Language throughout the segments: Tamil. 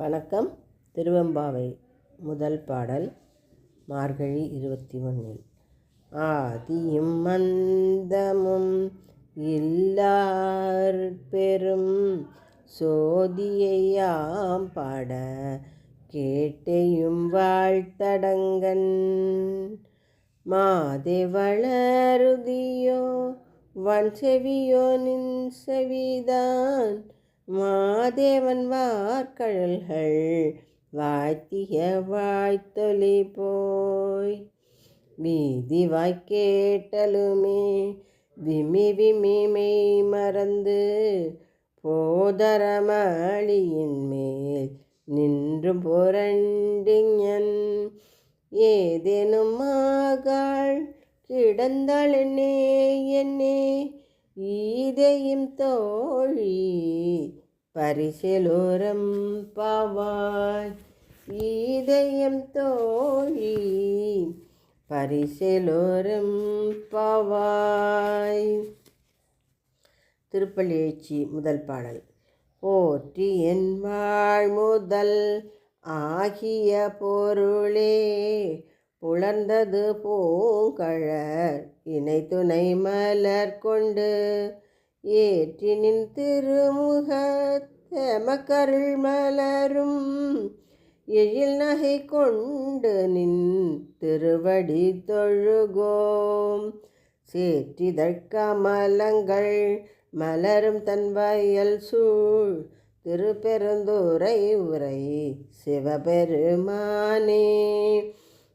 வணக்கம். திருவெம்பாவை முதல் பாடல் மார்கழி இருபத்தி ஒன்றில். ஆதியும் மந்தமும் இல்லார் பெரும் சோதியையாம் பாட கேட்டையும் வாழ்த்தடங்கன். மாதே வளருதியோ வன் செவியோ நின் செவிதான் மாதேவன் வார்கழல்கள் வாய்த்திய வாய்த்தொலி போய். வீதி வாய்க்கேட்டலுமே விமி விமி மெய் மறந்து போதரமாளியின் மேல் நின்று புரண்டிஞன். ஏதேனும் ஆகாள் கிடந்தாள் என்னே என்னே ஈதையும் தோழி பரிசலோரம் பாவாய். ஈதயம் தோழி பரிசலோரம் பாவாய். திருப்பள்ளி எழுச்சி முதல் பாடல். போற்றி என் வாழ் முதல் ஆகிய பொருளே புலர்ந்தது பூங்கழற் இணை துணை மலர் கொண்டு ஏற்றினின் திருமுகத்தமக்கருள் மலரும் எழில் நகை கொண்டு நின் திருவடி தொழுகோம். சேற்றிதழ்கமலங்கள் மலரும் தன் வயல் சூழ் திருப்பெருந்துரை உரை சிவபெருமானே.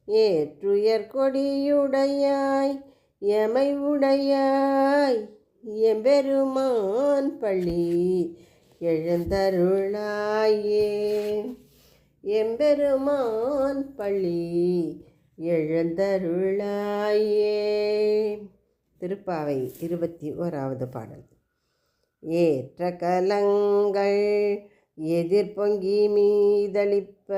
ஏற்றுயர் கொடியுடையாய் எமை உடையாய் எம்பெருமான் பள்ளி எழுந்தருளாயே. எம்பெருமான் பள்ளி எழுந்தருளாயே. திருப்பாவை இருபத்தி ஓராவது பாடல். ஏற்ற கலங்கள் எதிர்பொங்கி மீதளிப்ப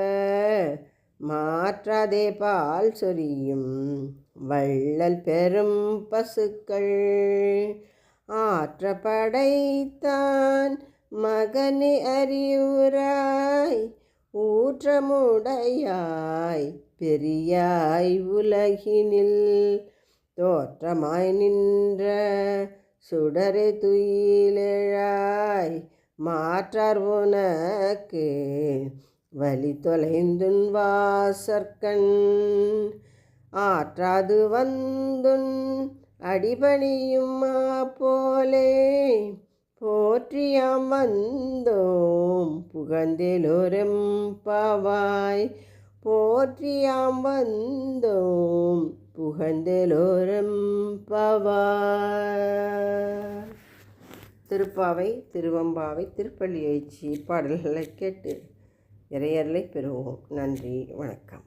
மாற்றாதே பால் சொரியும் வள்ளல் பெரும் பசுக்கள். ஆற்ற படைத்தான் மகனே அறிவுராய் ஊற்றமுடையாய் பெரியாய் உலகினில். தோற்றமாய் நின்ற சுடரை துயிலெழாய் மாற்றார் உனக்கு வலி தொலைந்துன் வாசற்கண் ஆற்றாது வந்துன் அடிபணியும் போலே போற்றியாம் வந்தோம் புகழ்ந்தெலோரும் பவாய். போற்றியாம் வந்தோம் புகழ்ந்தெலோரும் பவாய். திருப்பாவை திருவம்பாவை திருப்பள்ளி எழுச்சி பாடல்களை கேட்டு இறையர்களை பெறுவோம். நன்றி. வணக்கம்.